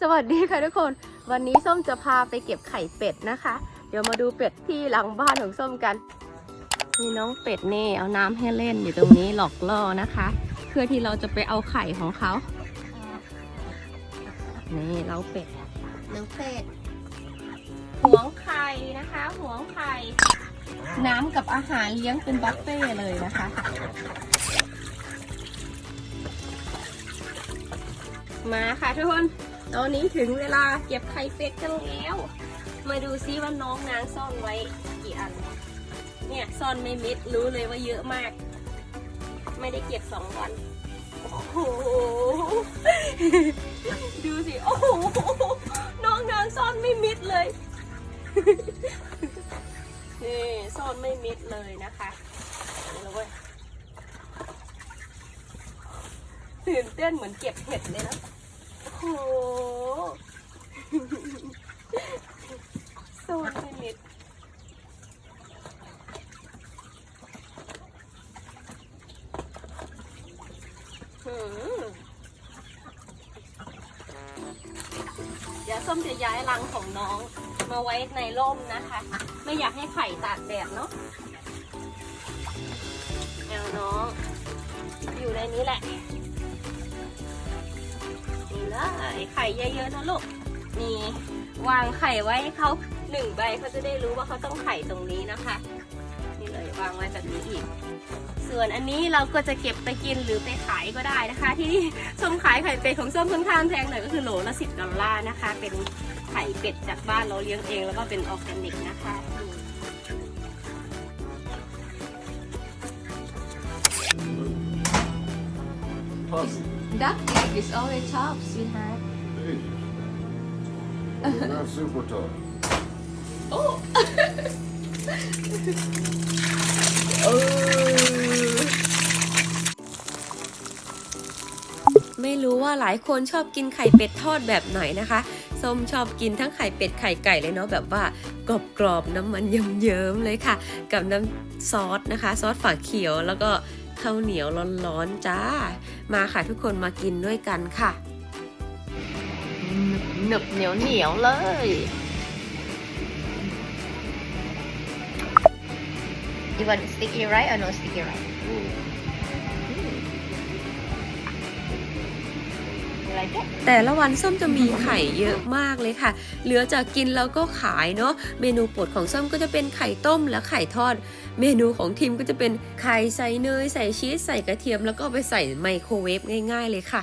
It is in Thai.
สวัสดีค่ะทุกคน วันนี้ส้มจะพาไปเก็บไข่เป็ดนะคะ เดี๋ยวมาดูเป็ดที่หลังบ้านของส้มกัน มีน้องเป็ดนี่เอาน้ำให้เล่นอยู่ตรงนี้หลอกล่อนะคะ เพื่อที่เราจะไปเอาไข่ของเขา นี่เราเป็ดน้องเป็ดหวงไข่นะคะหวงไข่ น้ำกับอาหารเลี้ยงเป็นบัฟเฟ่ต์เลยนะคะมาค่ะทุกคน ตอนนี้ถึงเวลาเก็บไข่เป็ดกันแล้ว มาดูซิว่าน้องนางซ่อนไว้กี่อัน เนี่ยซ่อนไม่มิดรู้เลยว่าเยอะมาก ไม่ได้เก็บสองวัน โอ้โห ดูสิ โอ้โห น้องนางซ่อนไม่มิดเลย นี่ซ่อนไม่มิดเลยนะคะนี่แล้วเว้ยตื่นเต้นเหมือนเก็บเห็ดเลยนะ โอ้โหซ่อนไม่มิดเดี๋ยวส้มจะย้ายรังของน้องมาไว้ในร่มนะคะ ไม่อยากให้ไข่ตากแดดเนาะเอาน้อง อยู่ในนี้แหละ ไข่เยอะๆนะลูก นี่วางไข่ไว้ให้เขาหนึ่งใบเขาจะได้รู้ว่าเขาต้องไข่ตรงนี้นะคะ นี่เลยวางไว้แบบนี้อีก ส่วนอันนี้เราก็จะเก็บไปกินหรือไปขายก็ได้นะคะ ที่นี่ส้มขายไข่เป็ดของส้มค่อนข้างแพงหน่อยก็คือโหลละสิบดอลลาร์นะคะ เป็นไข่เป็ดจากบ้านเราเลี้ยงเองแล้วก็เป็นออร์แกนิกนะคะอืม Puppy. Duck egg is always top sweetheart Hey. You're not super tough. โอ้เออไม่รู้ว่าหลายคนชอบกินไข่เป็ดทอดแบบไหนนะคะ ส้มชอบกินทั้งไข่เป็ดไข่ไก่เลยเนาะแบบว่ากรอบๆน้ำมันเยิ้มๆเลยค่ะ กับน้ำซอสนะคะ ซอสฝาเขียวแล้วก็ข้าวเหนียวร้อนๆจ้า มาค่ะทุกคนมากินด้วยกันค่ะหนึบเหนียวเหนียวเลย You want sticky rice or no sticky rice? แต่ละวันส้มจะมีไข่เยอะมากเลยค่ะ เหลือจากกินแล้วก็ขายเนาะ เมนูโปรดของส้มก็จะเป็นไข่ต้มและไข่ทอด เมนูของทีมก็จะเป็นไข่ใส่เนยใส่ชีสใส่กระเทียมแล้วก็ไปใส่ไมโครเวฟง่าย ๆ เลยค่ะ